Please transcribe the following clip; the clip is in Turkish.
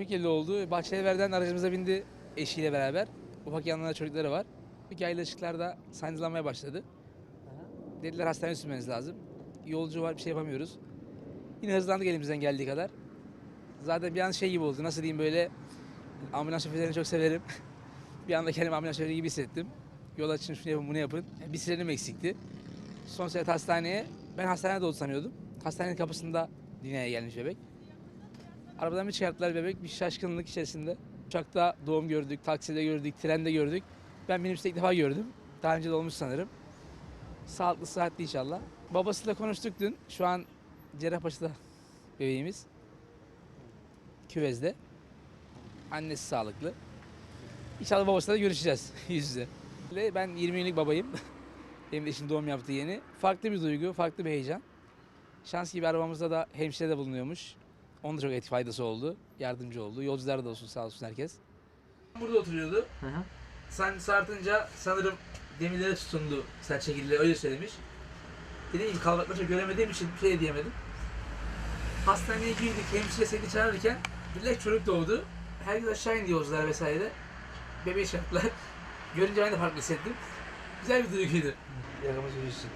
şekilde oldu. Bahçelievler'den aracımıza bindi eşiyle beraber. Ufak yanlarında çocukları var. Yaylı ışıklarda sancılanmaya başladı. Dediler hastaneye sürmeniz lazım. Yolcu var bir şey yapamıyoruz. Yine hızlandık elimizden geldiği kadar. Zaten bir an şey gibi oldu. Nasıl diyeyim böyle ambulans şoförlerini çok severim. bir anda kendimi ambulans şoförü gibi hissettim. Yol açın şunu yapın bunu yapın. Bir sirenim eksikti. Son sefer hastaneye, ben hastanede oldu sanıyordum. Hastanenin kapısında dünyaya gelmiş bebek. Arabadan bir çıkarttılar bebek bir şaşkınlık içerisinde. Uçakta doğum gördük, takside gördük, trende gördük. Ben minibüste ilk defa gördüm. Daha önce de olmuş sanırım. Sağlıklı, sıhhatli inşallah. Babasıyla konuştuk dün. Şu an Cerrahpaşa'da bebeğimiz. Küvez'de. Annesi sağlıklı. İnşallah babasıyla da görüşeceğiz yüz yüze. Ben 20 günlük babayım. Benim de eşim doğum yaptı yeni. Farklı bir duygu, farklı bir heyecan. Şans gibi arabamızda da hemşire de bulunuyormuş. Onun da çok etki faydası oldu. Yardımcı oldu. Yolcular da olsun sağ olsun herkes. Burada oturuyordu. Sen sartınca sanırım demirlere tutundu sert şekilde öyle söylemiş. Dediğim gibi kalabalıkları göremediğim için bir şey diyemedim. Hastaneye girdik, hemşire seni çağırırken dilek çocuk doğdu. Herkes aşağı indi yolcular vesaire. Bebeği çarptılar. Görünce ben de farklı hissettim. Güzel bir duyguydu. Yakamız yürüsün.